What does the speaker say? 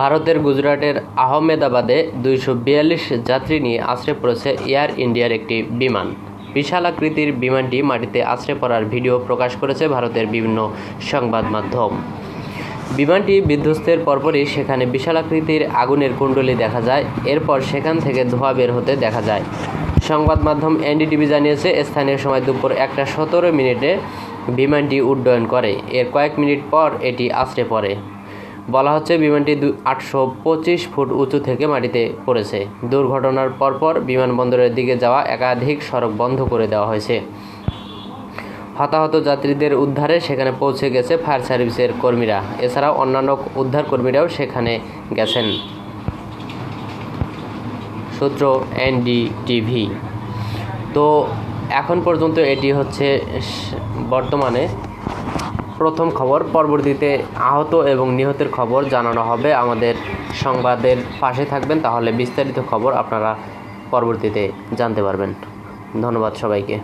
ভারতের গুজরাটের আহমেদাবাদে দুইশো বিয়াল্লিশ যাত্রী নিয়ে আছড়ে পড়েছে এয়ার ইন্ডিয়ার একটি বিমান। বিশাল আকৃতির বিমানটি মাটিতে আছড়ে পড়ার ভিডিও প্রকাশ করেছে ভারতের বিভিন্ন সংবাদ মাধ্যম। বিমানটি বিধ্বস্তের পরপরই সেখানে বিশাল আকৃতির আগুনের কুণ্ডলী দেখা যায়, এরপর সেখান থেকে ধোঁয়া বের হতে দেখা যায়। সংবাদ মাধ্যম এনডিটিভি জানিয়েছে, স্থানীয় সময় দুপুর একটা সতেরো মিনিটে বিমানটি উড্ডয়ন করে। এর কয়েক মিনিট পর এটি আছড়ে পড়ে। বলা হচ্ছে বিমানটি আটশো পঁচিশ ফুট উঁচু থেকে মাটিতে পড়েছে। দুর্ঘটনার পরপর বিমানবন্দরের দিকে যাওয়া একাধিক সড়ক বন্ধ করে দেওয়া হয়েছে। হতাহত যাত্রীদের উদ্ধারে সেখানে পৌঁছে গেছে ফায়ার সার্ভিসের কর্মীরা। এছাড়াও অন্যান্য উদ্ধার কর্মীরাও সেখানে গেছেন। সূত্র এনডিটিভি। তো এখন পর্যন্ত এটি হচ্ছে বর্তমানে প্রথম খবর, পরবর্তীতে আহত এবং নিহতের খবর জানানো হবে আমাদের সংবাদের পাশে থাকবেন, তাহলে বিস্তারিত খবর আপনারা পরবর্তীতে জানতে পারবেন। ধন্যবাদ সবাইকে।